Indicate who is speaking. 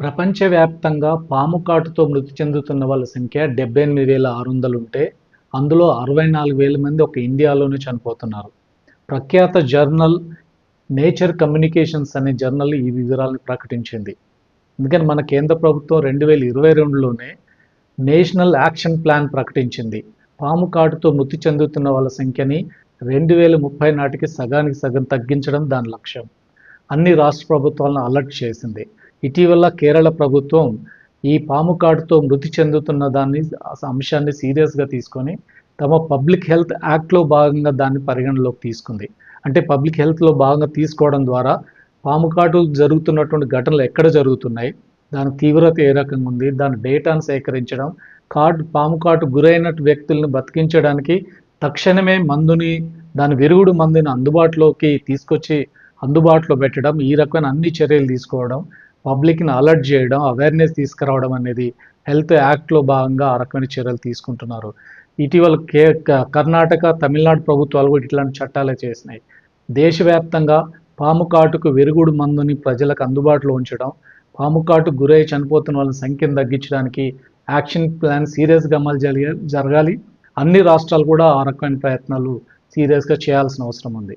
Speaker 1: ప్రపంచవ్యాప్తంగా పాము కాటుతో మృతి చెందుతున్న వాళ్ళ సంఖ్య డెబ్బై ఎనిమిది వేల ఆరు వందలు ఉంటే అందులో అరవై నాలుగు వేల మంది ఒక ఇండియాలోనే చనిపోతున్నారు. ప్రఖ్యాత జర్నల్ నేచర్ కమ్యూనికేషన్స్ అనే జర్నల్ ఈ వివరాలను ప్రకటించింది. అందుకని మన కేంద్ర ప్రభుత్వం రెండు వేల ఇరవై రెండులోనే నేషనల్ యాక్షన్ ప్లాన్ ప్రకటించింది. పాము కాటుతో మృతి చెందుతున్న వాళ్ళ సంఖ్యని రెండు వేల ముప్పై నాటికి సగానికి సగం తగ్గించడం దాని లక్ష్యం. అన్ని రాష్ట్ర ప్రభుత్వాలను అలర్ట్ చేసింది. ఇటీవల కేరళ ప్రభుత్వం ఈ పాము కాటుతో మృతి చెందుతున్న దాన్ని అంశాన్ని సీరియస్గా తీసుకొని తమ పబ్లిక్ హెల్త్ యాక్ట్లో భాగంగా దాన్ని పరిగణలోకి తీసుకుంది. అంటే పబ్లిక్ హెల్త్లో భాగంగా తీసుకోవడం ద్వారా పాము కాటు జరుగుతున్నటువంటి ఘటనలు ఎక్కడ జరుగుతున్నాయి దాని తీవ్రత ఏ రకంగా ఉంది దాని డేటాను సేకరించడం కాటు పాము కాటు గురైన వ్యక్తులను బతికించడానికి తక్షణమే మందుని దాని విరుగుడు మందుని అందుబాటులోకి తీసుకొచ్చి అందుబాటులో పెట్టడం ఈ రకమైన అన్ని చర్యలు తీసుకోవడం పబ్లిక్ని అలర్ట్ చేయడం అవేర్నెస్ తీసుకురావడం అనేది హెల్త్ యాక్ట్లో భాగంగా ఆ రకమైన చర్యలు తీసుకుంటున్నారు. ఇటీవల కే కర్ణాటక తమిళనాడు ప్రభుత్వాలు కూడా ఇట్లాంటి చట్టాలే చేసినాయి. దేశవ్యాప్తంగా పాము కాటుకు వెరుగుడు మందుని ప్రజలకు అందుబాటులో ఉంచడం పాము కాటు గురై చనిపోతున్న వాళ్ళ సంఖ్యను తగ్గించడానికి యాక్షన్ ప్లాన్ సీరియస్గా అమలు జరిగే జరగాలి. అన్ని రాష్ట్రాలు కూడా ఆ రకమైన ప్రయత్నాలు సీరియస్గా చేయాల్సిన అవసరం ఉంది.